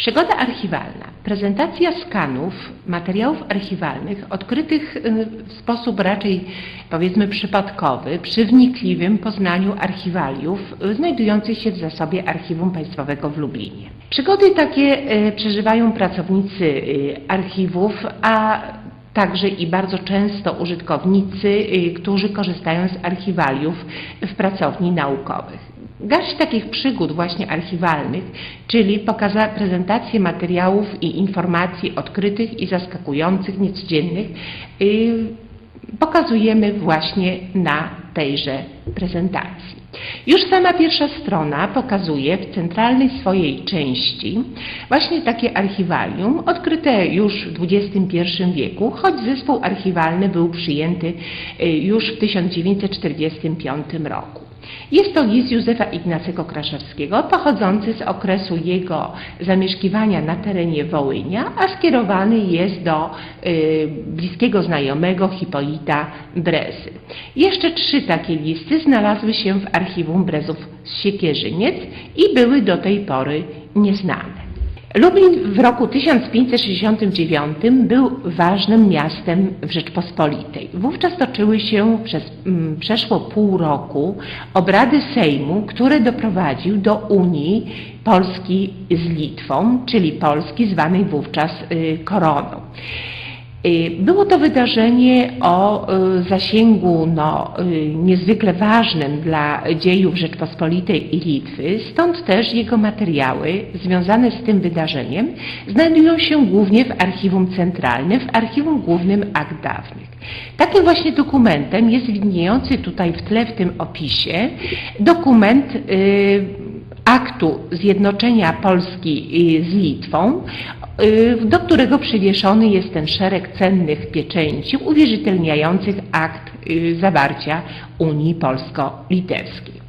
Przygoda archiwalna. Prezentacja skanów materiałów archiwalnych odkrytych y, w sposób raczej powiedzmy przypadkowy przy wnikliwym poznaniu archiwaliów y, znajdujących się w zasobie Archiwum Państwowego w Lublinie. Przygody takie y, przeżywają pracownicy archiwów, a także i bardzo często użytkownicy, którzy korzystają z archiwaliów w pracowni naukowych. Garść takich przygód właśnie archiwalnych, czyli pokaza prezentację materiałów i informacji odkrytych i zaskakujących, niecodziennych, y, pokazujemy właśnie na tejże prezentacji. Już sama pierwsza strona pokazuje w centralnej swojej części właśnie takie archiwalium, odkryte już w XXI wieku, choć zespół archiwalny był przyjęty y, już w 1945 roku. Jest to list Józefa Ignacego Kraszewskiego, pochodzący z okresu jego zamieszkiwania na terenie Wołynia, a skierowany jest do y, bliskiego znajomego Hipolita Brezy. Jeszcze trzy takie listy znalazły się w archiwum Brezów z Siekierzyniec i były do tej pory nieznane. Lublin w roku 1569 był ważnym miastem w Rzeczpospolitej. Wówczas toczyły się przez mm, przeszło pół roku obrady Sejmu, które doprowadził do Unii Polski z Litwą, czyli Polski zwanej wówczas y, koroną. Y, Było to wydarzenie o y, zasięgu no, y, niezwykle ważnym dla dziejów Rzeczpospolitej i Litwy, stąd też jego materiały związane z tym wydarzeniem znajdują się głównie w Archiwum Centralnym, w Archiwum Głównym Akt Dawnych. Takim właśnie dokumentem jest widniejący tutaj w tle w tym opisie dokument aktu zjednoczenia Polski z Litwą, do którego przywieszony jest ten szereg cennych pieczęci uwierzytelniających akt y, zawarcia Unii Polsko-Litewskiej.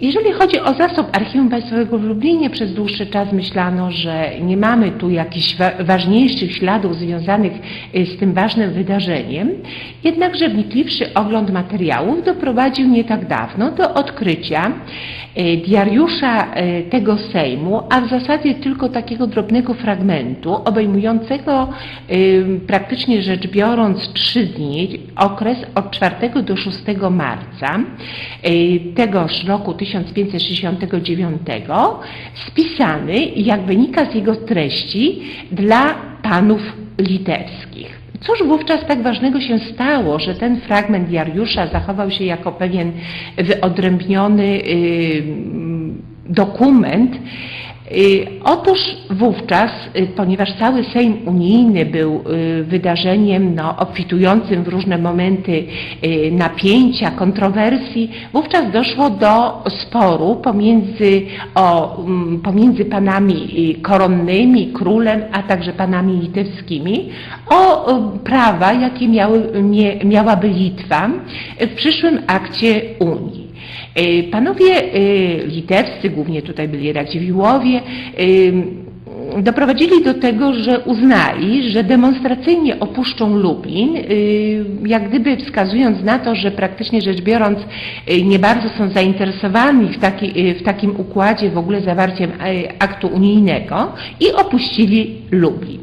Jeżeli chodzi o zasób Archiwum Państwowego w Lublinie, przez dłuższy czas myślano, że nie mamy tu jakichś wa- ważniejszych śladów związanych y, z tym ważnym wydarzeniem, jednakże wnikliwszy ogląd materiałów doprowadził nie tak dawno do odkrycia y, diariusza y, tego Sejmu, a w zasadzie tylko takiego drobnego fragmentu obejmującego praktycznie rzecz biorąc trzy dni, okres od 4 do 6 marca tegoż roku 1569 spisany, jak wynika z jego treści, dla panów litewskich. Cóż wówczas tak ważnego się stało, że ten fragment Jariusza zachował się jako pewien wyodrębniony y, dokument? Otóż wówczas, y, ponieważ cały Sejm Unijny był y, wydarzeniem no, obfitującym w różne momenty y, napięcia, kontrowersji, wówczas doszło do sporu pomiędzy, o, mm, pomiędzy panami koronnymi, królem, a także panami litewskimi o prawa, jakie miały, miałaby Litwa w przyszłym akcie Unii. Y, Panowie y, litewscy, głównie tutaj byli Radziwiłłowie, y, doprowadzili do tego, że uznali, że demonstracyjnie opuszczą Lublin, y, jak gdyby wskazując na to, że praktycznie rzecz biorąc y, nie bardzo są zainteresowani w, taki, y, w takim układzie w ogóle zawarciem aktu unijnego i opuścili Lublin.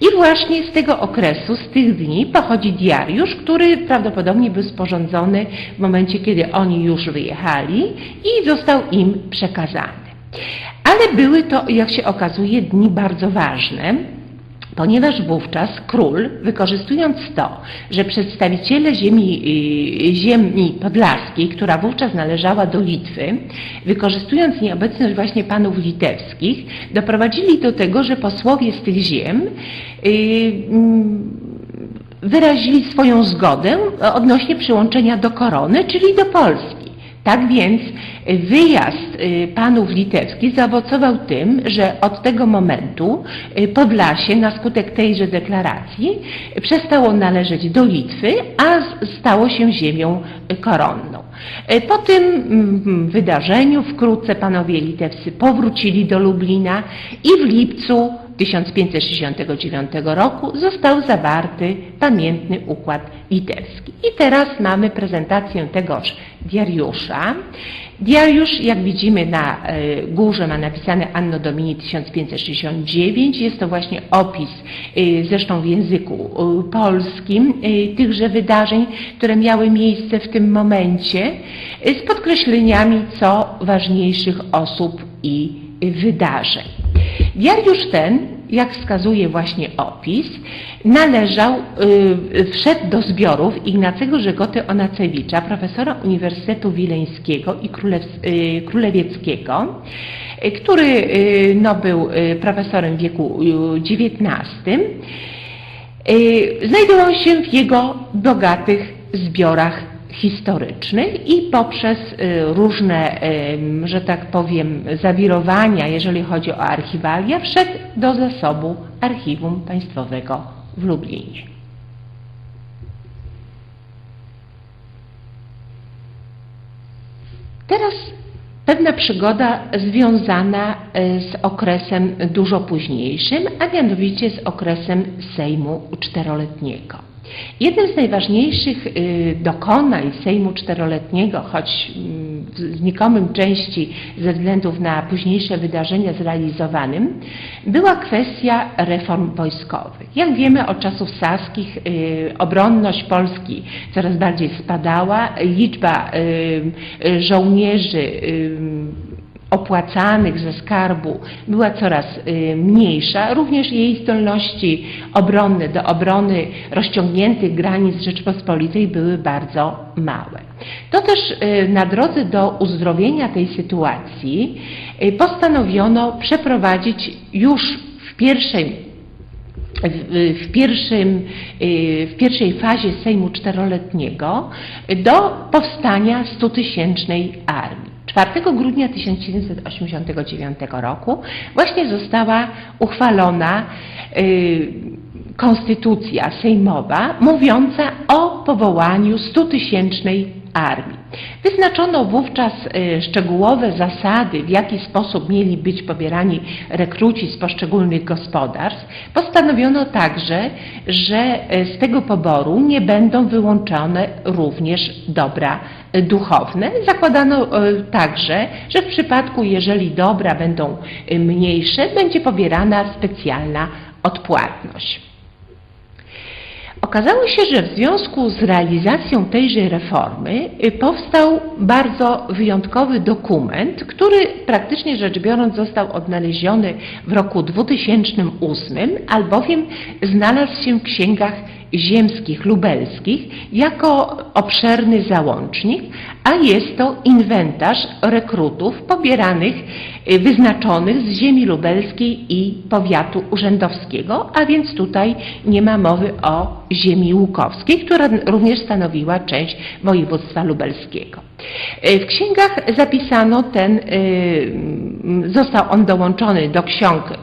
I właśnie z tego okresu, z tych dni pochodzi diariusz, który prawdopodobnie był sporządzony w momencie, kiedy oni już wyjechali i został im przekazany. Ale były to, jak się okazuje, dni bardzo ważne, ponieważ wówczas król, wykorzystując to, że przedstawiciele ziemi, y, ziemi podlaskiej, która wówczas należała do Litwy, wykorzystując nieobecność właśnie panów litewskich, doprowadzili do tego, że posłowie z tych ziem y, mm, wyrazili swoją zgodę odnośnie przyłączenia do korony, czyli do Polski. Tak więc wyjazd y, panów litewskich zaowocował tym, że od tego momentu y, Podlasie na skutek tejże deklaracji przestało należeć do Litwy, a stało się ziemią y, koronną. Y, Po tym mm, wydarzeniu wkrótce panowie litewscy powrócili do Lublina i w lipcu 1569 roku został zawarty pamiętny układ litewski. I teraz mamy prezentację tegoż diariusza. Diariusz, jak widzimy na e, górze, ma napisane Anno Domini 1569. Jest to właśnie opis, e, zresztą w języku e, polskim, tychże wydarzeń, które miały miejsce w tym momencie, z podkreśleniami co ważniejszych osób i wydarzeń. Diariusz ten, jak wskazuje właśnie opis, należał, y, wszedł do zbiorów Ignacego Żegoty Onacewicza, profesora Uniwersytetu Wileńskiego i y, Królewieckiego, który y, no, był profesorem w wieku XIX. Znajdował się w jego bogatych zbiorach historycznych i poprzez y, różne, ym, że tak powiem, zawirowania, jeżeli chodzi o archiwalia, wszedł do zasobu Archiwum Państwowego w Lublinie. Teraz pewna przygoda związana y, z okresem dużo późniejszym, a mianowicie z okresem Sejmu Czteroletniego. Jednym z najważniejszych y, dokonań Sejmu Czteroletniego, choć mm, w znikomym części ze względów na późniejsze wydarzenia zrealizowanym, była kwestia reform wojskowych. Jak wiemy, od czasów saskich y, obronność Polski coraz bardziej spadała, liczba y, żołnierzy opłacanych ze skarbu była coraz y, mniejsza, również jej zdolności obronne do obrony rozciągniętych granic Rzeczpospolitej były bardzo małe. To też y, na drodze do uzdrowienia tej sytuacji y, postanowiono przeprowadzić już w pierwszej w, pierwszym, w pierwszej fazie Sejmu Czteroletniego do powstania 100-tysięcznej armii. 4 grudnia 1789 roku właśnie została uchwalona y, konstytucja sejmowa mówiąca o powołaniu 100-tysięcznej armii. Wyznaczono wówczas y, szczegółowe zasady, w jaki sposób mieli być pobierani rekruci z poszczególnych gospodarstw. Postanowiono także, że y, z tego poboru nie będą wyłączone również dobra y, duchowne. Zakładano także, że w przypadku, jeżeli dobra będą mniejsze, będzie pobierana specjalna odpłatność. Okazało się, że w związku z realizacją tejże reformy y, powstał bardzo wyjątkowy dokument, który praktycznie rzecz biorąc został odnaleziony w roku 2008, albowiem znalazł się w księgach ziemskich lubelskich jako obszerny załącznik, a jest to inwentarz rekrutów pobieranych, y, wyznaczonych z ziemi lubelskiej i powiatu urzędowskiego, a więc tutaj nie ma mowy o ziemi łukowskiej, która również stanowiła część województwa lubelskiego. Y, W księgach zapisano ten, y, został on dołączony do ksiąg y,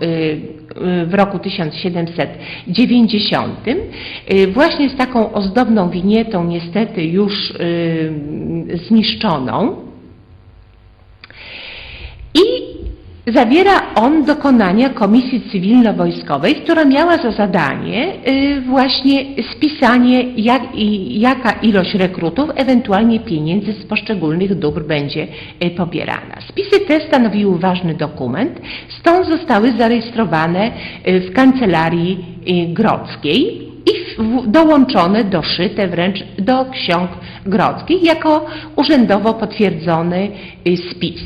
w roku 1790, y, właśnie z taką ozdobną winietą, niestety już zniszczoną. I zawiera on dokonania Komisji Cywilno-Wojskowej, która miała za zadanie y, właśnie spisanie, jak, jaka ilość rekrutów, ewentualnie pieniędzy z poszczególnych dóbr będzie y, pobierana. Spisy te stanowiły ważny dokument, stąd zostały zarejestrowane y, w Kancelarii Grodzkiej i dołączone, doszyte wręcz do ksiąg grodzkich jako urzędowo potwierdzony spis.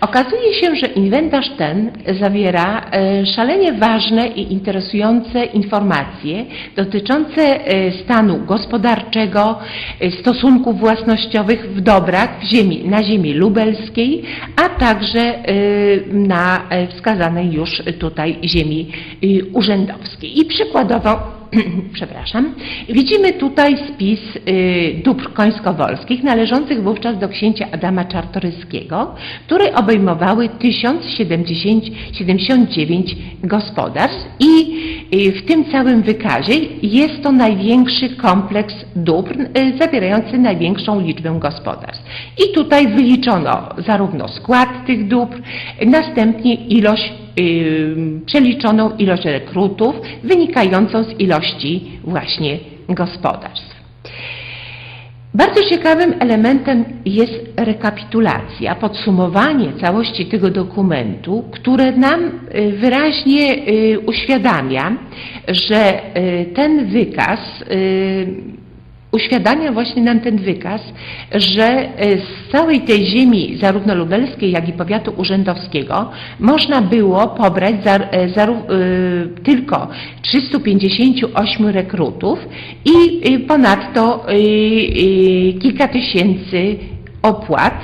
Okazuje się, że inwentarz ten zawiera e, szalenie ważne i interesujące informacje dotyczące e, stanu gospodarczego, e, stosunków własnościowych w dobrach w ziemi, na ziemi lubelskiej, a także na wskazanej już tutaj ziemi urzędowskiej. I przykładowo przepraszam, widzimy tutaj spis y, dóbr końskowolskich należących wówczas do księcia Adama Czartoryskiego, które obejmowały 1079 gospodarstw i y, w tym całym wykazie jest to największy kompleks dóbr y, zawierający największą liczbę gospodarstw. I tutaj wyliczono zarówno skład tych dóbr, następnie ilość przeliczoną ilość rekrutów wynikającą z ilości właśnie gospodarstw. Bardzo ciekawym elementem jest rekapitulacja, podsumowanie całości tego dokumentu, które nam y, wyraźnie y, uświadamia, że y, ten wykaz uświadamia właśnie nam ten wykaz, że e, z całej tej ziemi, zarówno lubelskiej, jak i powiatu urzędowskiego, można było pobrać za, e, za, e, tylko 358 rekrutów i e, ponadto e, e, kilka tysięcy opłat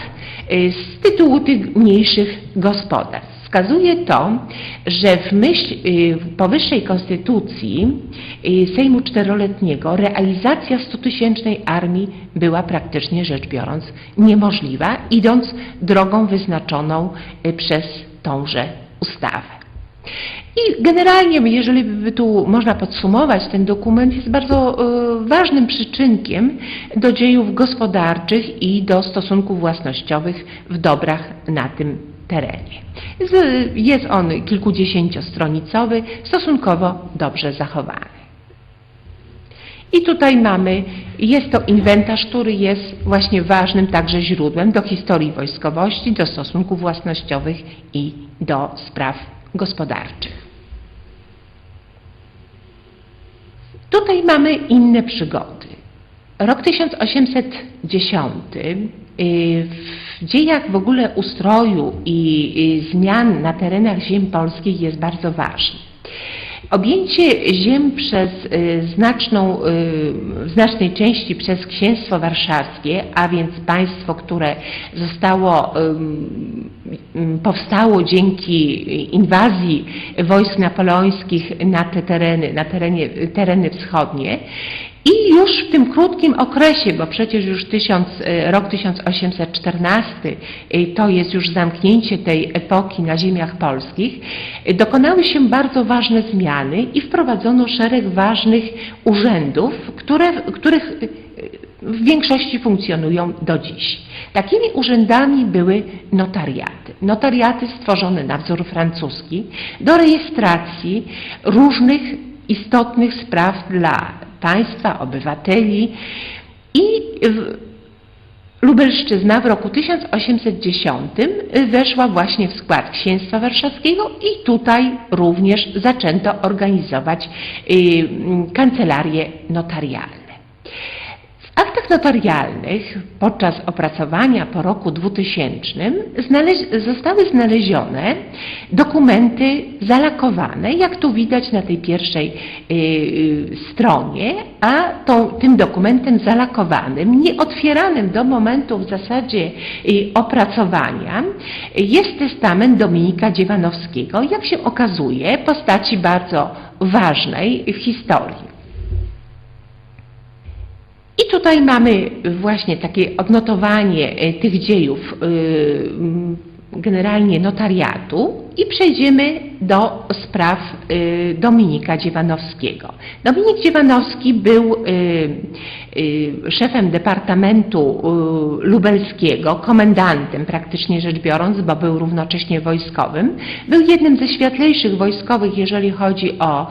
e, z tytułu tych mniejszych gospodarstw. Wskazuje to, że w myśl y, powyższej konstytucji y, Sejmu Czteroletniego realizacja 100-tysięcznej armii była praktycznie rzecz biorąc niemożliwa, idąc drogą wyznaczoną y, przez tąże ustawę. I generalnie, jeżeli by tu można podsumować, ten dokument jest bardzo ważnym przyczynkiem do dziejów gospodarczych i do stosunków własnościowych w dobrach na tym terenie. Jest on kilkudziesięciostronicowy, stosunkowo dobrze zachowany. I tutaj mamy, jest to inwentarz, który jest właśnie ważnym także źródłem do historii wojskowości, do stosunków własnościowych i do spraw gospodarczych. Tutaj mamy inne przygody. Rok 1810 y, w dziejach w ogóle ustroju i zmian na terenach ziem polskich jest bardzo ważny. Objęcie ziem przez y, znaczną, y, w znacznej części przez księstwo warszawskie, a więc państwo, które zostało, powstało dzięki inwazji wojsk napoleońskich na te tereny, na terenie, tereny wschodnie, i już w tym krótkim okresie, bo przecież już e, rok 1814 e, to jest już zamknięcie tej epoki na ziemiach polskich, e, dokonały się bardzo ważne zmiany i wprowadzono szereg ważnych urzędów, które, których w większości funkcjonują do dziś. Takimi urzędami były notariaty. Notariaty stworzone na wzór francuski do rejestracji różnych istotnych spraw dla państwa, obywateli i Lubelszczyzna w roku 1810 weszła właśnie w skład Księstwa Warszawskiego i tutaj również zaczęto organizować y, kancelarie notarialne. W aktach notarialnych podczas opracowania po roku 2000 znaleź- zostały znalezione dokumenty zalakowane, jak tu widać na tej pierwszej y, y, stronie, a tą, tym dokumentem zalakowanym, nieotwieranym do momentu w zasadzie y, opracowania, jest testament Dominika Dziewanowskiego, jak się okazuje, postaci bardzo ważnej w historii. I tutaj mamy właśnie takie odnotowanie e, tych dziejów mm, generalnie notariatu i przejdziemy do spraw y, Dominika Dziewanowskiego. Dominik Dziewanowski był szefem Departamentu Lubelskiego, komendantem praktycznie rzecz biorąc, bo był równocześnie wojskowym. Był jednym ze światlejszych wojskowych, jeżeli chodzi o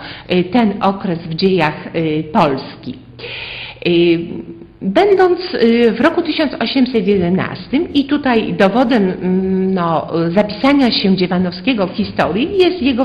ten okres w dziejach Polski. Y, Będąc y, w roku 1811 i tutaj dowodem mm, no, zapisania się Dziewanowskiego w historii jest jego